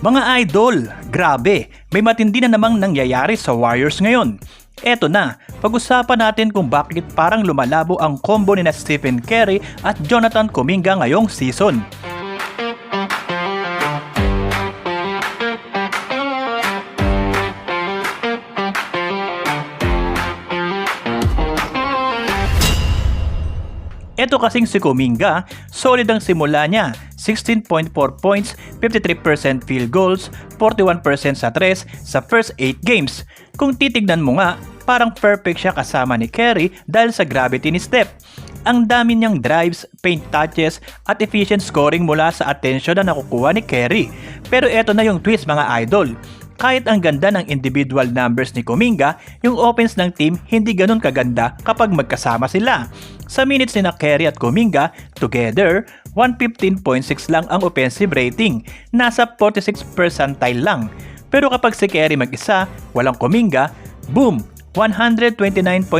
Mga idol, grabe, may matindi na namang nangyayari sa Warriors ngayon. Eto na, pag-usapan natin kung bakit parang lumalabo ang combo ni na Stephen Curry at Jonathan Kuminga ngayong season. Ito kasing si Kuminga, solid ang simula niya. 16.4 points, 53% field goals, 41% sa tres sa first 8 games. Kung titignan mo nga, parang perfect siya kasama ni Kerry dahil sa gravity ni Steph. Ang dami niyang drives, paint touches at efficient scoring mula sa attention na nakukuha ni Kerry. Pero eto na yung twist mga idol kahit ang ganda ng individual numbers ni Kuminga, yung offense ng team hindi ganun kaganda kapag magkasama sila. Sa minutes ni Kerry at Kuminga, together, 115.6 lang ang offensive rating, nasa 46 percentile lang. Pero kapag si Kerry mag-isa, walang Kuminga, boom! 129.7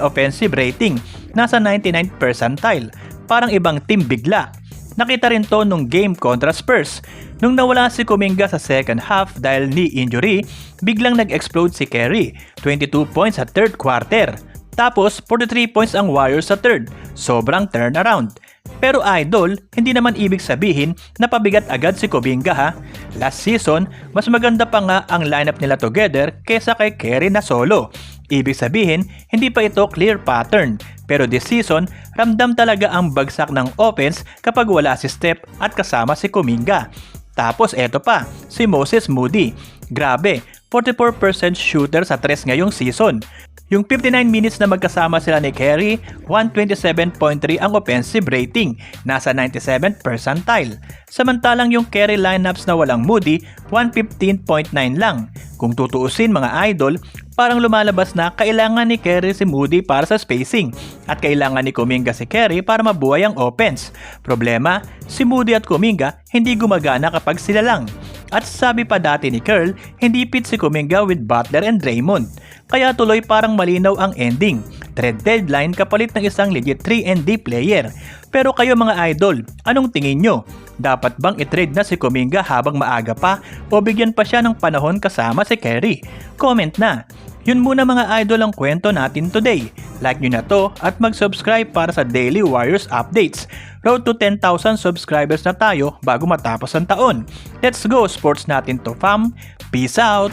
offensive rating, nasa 99 percentile. Parang ibang team bigla. Nakita rin to nung game kontra Spurs. Nung nawala si Kuminga sa second half dahil knee injury, biglang nag-explode si Kerry, 22 points sa third quarter. Tapos 43 points ang Warriors sa third, sobrang turnaround. Pero idol, hindi naman ibig sabihin na pabigat agad si Kuminga ha. Last season, mas maganda pa nga ang lineup nila together kesa kay Kerry na solo. Ibig sabihin, hindi pa ito clear pattern. Pero this season, ramdam talaga ang bagsak ng offense kapag wala si Steph at kasama si Kuminga. Tapos eto pa, si Moses Moody. Grabe, 44% shooter sa tres ngayong season. Yung 59 minutes na magkasama sila ni Kerry, 127.3 ang offensive rating, nasa 97th percentile. Samantalang yung Kerry lineups na walang Moody, 115.9 lang. Kung tutuusin mga idol, parang lumalabas na kailangan ni Kerry si Moody para sa spacing at kailangan ni Kuminga si Kerry para mabuhay ang offense. Problema, si Moody at Kuminga hindi gumagana kapag sila lang. At sabi pa dati ni Curl, hindi fit si Kuminga with Butler and Draymond. Kaya tuloy parang malinaw ang ending. Trade deadline kapalit ng isang legit 3 D player. Pero kayo mga idol, anong tingin nyo? Dapat bang i-trade na si Kuminga habang maaga pa o bigyan pa siya ng panahon kasama si Kerry? Comment na! Yun muna mga idol ang kwento natin today. Like nyo na to at mag-subscribe para sa Daily Warriors updates. Road to 10,000 subscribers na tayo bago matapos ang taon. Let's go sports natin to fam. Peace out!